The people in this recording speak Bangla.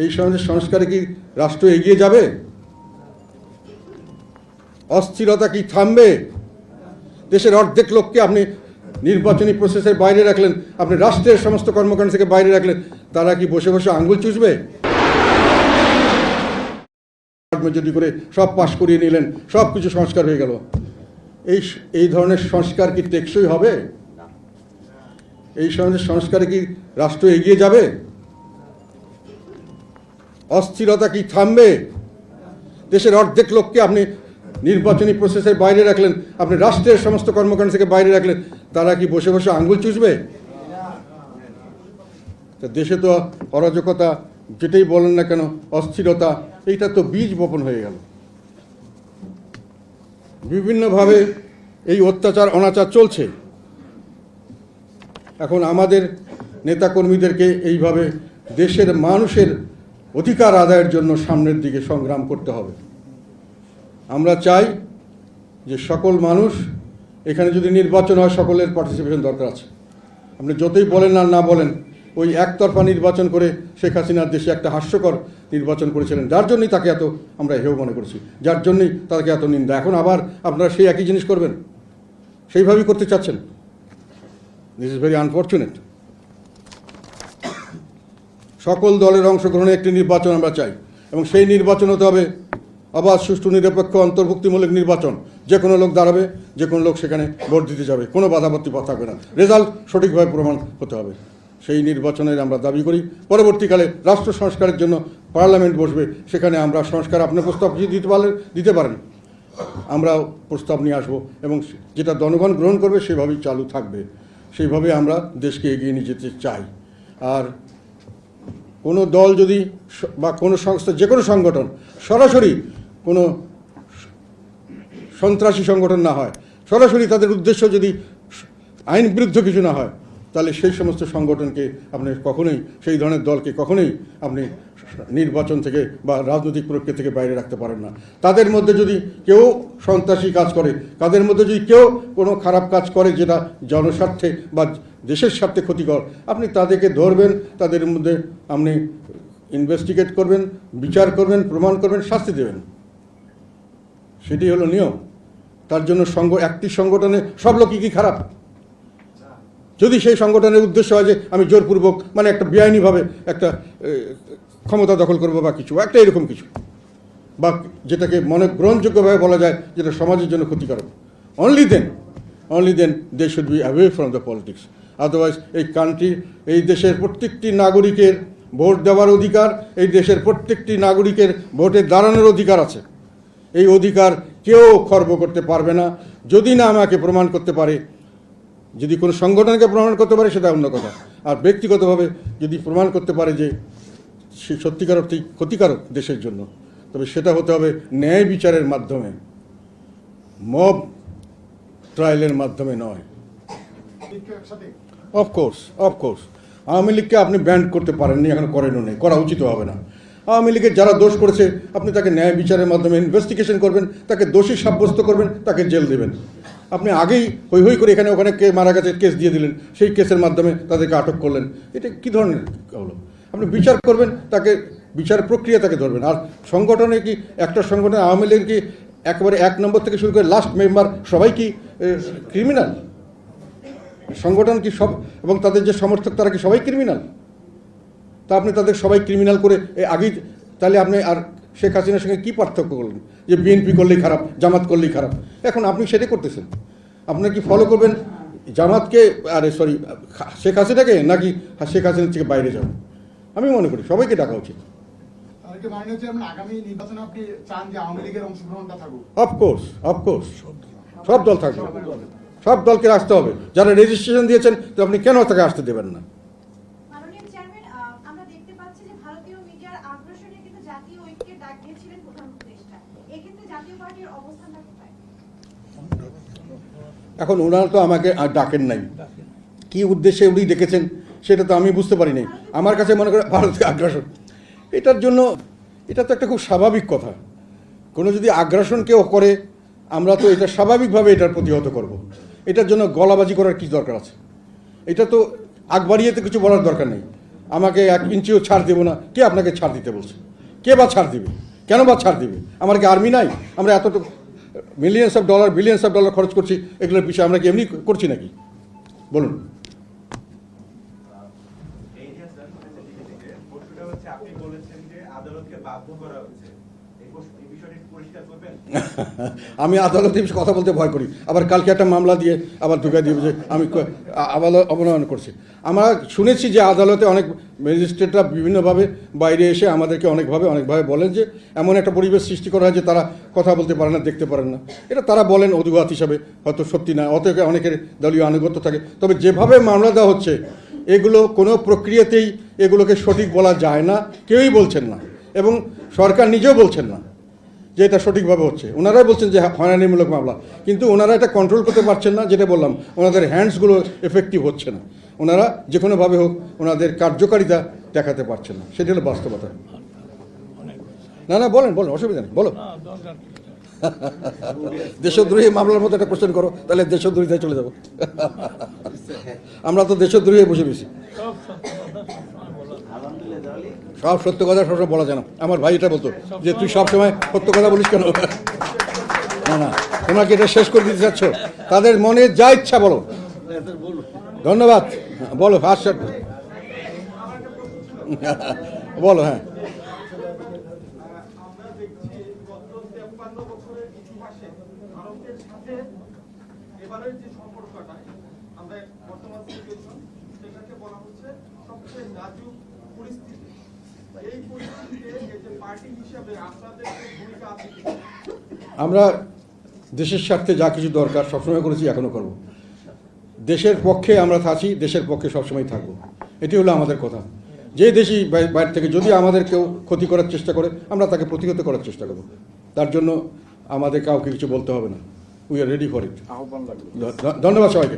এই সমাজের সংস্কারে কি রাষ্ট্র এগিয়ে যাবে? অস্থিরতা কি থামবে? দেশের অর্ধেক লোককে আপনি নির্বাচনী প্রসেসের বাইরে রাখলেন, আপনি রাষ্ট্রের সমস্ত কর্মকাণ্ড থেকে বাইরে রাখলেন, তারা কি বসে বসে আঙ্গুল চুষবে? মেজরিটি করে সব পাশ করিয়ে নিলেন, সব কিছু সংস্কার হয়ে গেল। এই এই ধরনের সংস্কার কি টেকসই হবে? এই সমাজের সংস্কারে কি রাষ্ট্র এগিয়ে যাবে? অস্থিরতা কি থামবে? দেশের অর্ধেক লোককে আপনি নির্বাচনী প্রসেসের বাইরে রাখলেন, আপনি রাষ্ট্রের সমস্ত কর্মকাণ্ড থেকে বাইরে রাখলেন, তারা কি বসে বসে আঙ্গুল চুষবে? তা দেশে তো অরাজকতা যেটাই বলেন না কেন, অস্থিরতা, এইটা তো বীজ বপন হয়ে গেল। বিভিন্নভাবে এই অত্যাচার, অনাচার চলছে। এখন আমাদের নেতাকর্মীদেরকে এইভাবে দেশের মানুষের অধিকার আদায়ের জন্য সামনের দিকে সংগ্রাম করতে হবে। আমরা চাই যে সকল মানুষ এখানে যদি নির্বাচন হয়, সকলের পার্টিসিপেশন দরকার আছে। আপনি যতই বলেন আর না বলেন, ওই একতরফা নির্বাচন করে শেখ হাসিনার দেশে একটা হাস্যকর নির্বাচন করেছিলেন। যার জন্যই তাকে এত, আমরা হেউ মনে করছি। যার জন্যই তাকে এত নিন্দা। এখন আবার আপনারা সেই একই জিনিস করবেন। সেইভাবেই করতে চাচ্ছেন। দিস ইজ ভেরি আনফর্চুনেট সকল দলের অংশগ্রহণে একটি নির্বাচন আমরা চাই। এবং সেই নির্বাচন হতে হবে আবার সুষ্ঠু, নিরপেক্ষ, অন্তর্ভুক্তিমূলক নির্বাচন। যে কোনো লোক দাঁড়াবে, যে কোনো লোক সেখানে ভোট দিতে যাবে। কোনো বাধাবর্তী পথ থাকবে না। রেজাল্ট সঠিকভাবে প্রমাণ হতে হবে। সেই নির্বাচনের আমরা দাবি করি। পরবর্তীকালে রাষ্ট্র সংস্কারের জন্য পার্লামেন্ট বসবে। সেখানে আমরা সংস্কার আপনার প্রস্তাব দিতে পারলে, দিতে পারেন। আমরা প্রস্তাব নিয়ে আসব। এবং যেটা জনগণ গ্রহণ করবে, সেভাবেই চালু থাকবে। সেইভাবে আমরা দেশকে এগিয়ে নিয়ে যেতে চাই। আর কোনো দল যদি বা কোনো সংস্থা, যে কোনো সংগঠন, সরাসরি কোনো সন্ত্রাসী সংগঠন না হয়, সরাসরি তাদের উদ্দেশ্য যদি আইন বিরুদ্ধ কিছু না হয়, তাহলে সেই সমস্ত সংগঠনকে আপনি কখনোই, সেই ধরনের দলকে কখনোই আপনি নির্বাচন থেকে বা রাজনৈতিক প্রক্রিয়া থেকে বাইরে রাখতে পারেন না। তাদের মধ্যে যদি কেউ সন্ত্রাসী কাজ করে, তাদের মধ্যে যদি কেউ কোনো খারাপ কাজ করে যেটা জনস্বার্থে বা দেশের স্বার্থে ক্ষতিকর। আপনি তাদেরকে ধরবেন, তাদের মধ্যে আপনি ইনভেস্টিগেট করবেন, বিচার করবেন, প্রমাণ করবেন, শাস্তি দেবেন। সেটি হলো নিয়ম। তার জন্য সংগ একটি সংগঠনে সব লোকই কি খারাপ? যদি সেই সংগঠনের উদ্দেশ্য হয় যে আমি জোরপূর্বক মানে একটা বেআইনিভাবে একটা ক্ষমতা দখল করব বা কিছু, একটা এরকম কিছু। বা যেটাকে মনে, গ্রহণযোগ্যভাবে বলা যায় যেটা সমাজের জন্য ক্ষতিকারক। Only then only then they should be away from the politics otherwise এই কান্ট্রি এই দেশের প্রত্যেকটি নাগরিকের ভোট দেওয়ার অধিকার, এই দেশের প্রত্যেকটি নাগরিকের ভোটে দাঁড়ানোর অধিকার আছে। এই অধিকার কেউ খর্ব করতে পারবে না। যদি না আমাকে প্রমাণ করতে পারে, যদি কোনো সংগঠনকে প্রমাণ করতে পারে, সেটা অন্য কথা। আর ব্যক্তিগতভাবে যদি প্রমাণ করতে পারে যে সে সত্যিকার অর্থেই ক্ষতিকারক দেশের জন্য, তবে সেটা হতে হবে ন্যায় বিচারের মাধ্যমে। মব ট্রায়ালের মাধ্যমে নয়। অফকোর্স অফকোর্স আওয়ামী লীগকে আপনি ব্যান্ড করতে পারেননি, এখন করেনও নেই। করা উচিত হবে না। আওয়ামী লীগের যারা দোষ করেছে, আপনি তাকে ন্যায় বিচারের মাধ্যমে ইনভেস্টিগেশন করবেন, তাকে দোষী সাব্যস্ত করবেন, তাকে জেল দেবেন। আপনি আগেই হই হই করে এখানে ওখানে কে মারা গেছে, কেস দিয়ে দিলেন, সেই কেসের মাধ্যমে তাদেরকে আটক করলেন। এটা কী ধরনের হলো? আপনি বিচার করবেন, তাকে বিচার প্রক্রিয়া তাকে ধরবেন। আর সংগঠনে কি, একটা সংগঠনে আওয়ামী লীগ কি একেবারে এক নম্বর থেকে শুরু করে লাস্ট মেম্বার সবাই কি ক্রিমিনাল সংগঠন কি সব এবং তাদের যে সমর্থক তারা কি সবাই ক্রিমিনাল তা আপনি তাদের সবাই ক্রিমিনাল করে এ আগেই তাহলে আপনি আর শেখ হাসিনার সঙ্গে কী পার্থক্য করলেন? যে বিএনপি করলেই খারাপ জামাত করলেই খারাপ। এখন আপনি সেটাই করতেছেন। আপনার কি ফলো করবেন? জামাতকে আরে সরি শেখ হাসিনাকে নাকি শেখ হাসিনার থেকে বাইরে যাবেন আমি মনে করি সবাইকে ডাকা উচিত। অফকোর্স অফকোর্স সব দল থাকবে সব দলকে আসতে হবে। যারা রেজিস্ট্রেশন দিয়েছেন তো আপনি কেন তাকে আসতে দেবেন না? এখন ওনারা তো আমাকে আর ডাকেন নাই। কি উদ্দেশ্যে উনি ডেকেছেন সেটা তো আমি বুঝতে পারি নাই আমার কাছে মনে করে ভারতীয় আগ্রাসন। এটার জন্য এটা তো একটা খুব স্বাভাবিক কথা। কোনো যদি আগ্রাসন কেউ করে আমরা তো এটা স্বাভাবিকভাবে এটার প্রতিহত করব। এটার জন্য গলাবাজি করার কি দরকার আছে? এটা তো আগ বাড়িয়ে তো কিছু বলার দরকার নেই। আমাকে এক ইঞ্চিও ছাড় দেবো না। কে আপনাকে ছাড় দিতে বলছে? কে বা ছাড় দেবে? কেন বা ছাড় দেবে? আমার কি আর্মি নাই? আমরা এতটুকু millions of dollar billions of dollar খরচ করছি, এগুলোর বিষয়ে আমরা কি এমনি করছি নাকি? বলুন। আদালতকে বাধ্য করা আমি আদালতে কথা বলতে ভয় করি। আবার কালকে একটা মামলা দিয়ে আবার ঢুকে দিবে যে আমি আদালত অবনয়ন করছি। আমরা শুনেছি যে আদালতে অনেক ম্যাজিস্ট্রেটরা বিভিন্নভাবে বাইরে এসে আমাদেরকে অনেকভাবে অনেকভাবে বলেন যে, এমন একটা পরিবেশ সৃষ্টি করা হয় যে তারা কথা বলতে পারে না, দেখতে পারেন না। এটা তারা বলেন অজুহাত হিসাবে, হয়তো সত্যি না অত অনেকের দলীয় আনুগত্য থাকে। তবে যেভাবে মামলা দেওয়া হচ্ছে, এগুলো কোনো প্রক্রিয়াতেই এগুলোকে সঠিক বলা যায় না, কেউই বলছেন না। এবং সরকার নিজেও বলছেন না যে এটা সঠিকভাবে হচ্ছে। ওনারাই বলছেন যে হয়রানিমূলক মামলা। কিন্তু ওনারা এটা কন্ট্রোল করতে পারছেন না, যেটা বললাম, ওনাদের হ্যান্ডসগুলো এফেক্টিভ হচ্ছে না। ওনারা যে কোনোভাবে হোক ওনাদের কার্যকারিতা দেখাতে পারছেন না। সেটা হলো বাস্তবতা। না না, বলেন বলেন, অসুবিধা নেই, বলো। দেশদ্রোহী মামলার মতো একটা কোশ্চেন করো, তাহলে দেশদ্রোহিতায় চলে যাব। আমরা তো দেশদ্রোহী বসে বেশি সব সত্য কথা সবসময় বলা যায় না। আমার ভাই এটা বলতো যে, তুই সবসময় সত্য কথা বলিস কেন? না না। তোমাকে এটা শেষ করে দিতে চাচ্ছ। তাদের মনে যা ইচ্ছা বলো। ধন্যবাদ। বলো আচ্ছা বলো হ্যাঁ। বলা হচ্ছে সবচেয়ে নাজুক পরিস্থিতি। আমরা দেশের স্বার্থে যা কিছু দরকার সবসময় করেছি এখনও করব। দেশের পক্ষে আমরা আছি দেশের পক্ষে সবসময় থাকব। এটি হলো আমাদের কথা। যে বাই- বাইরে থেকে যদি আমাদের কেউ ক্ষতি করার চেষ্টা করে আমরা তাকে প্রতিহত করার চেষ্টা করব। তার জন্য আমাদের কাউকে কিছু বলতে হবে না। We are ready for it ধন্যবাদ সবাইকে।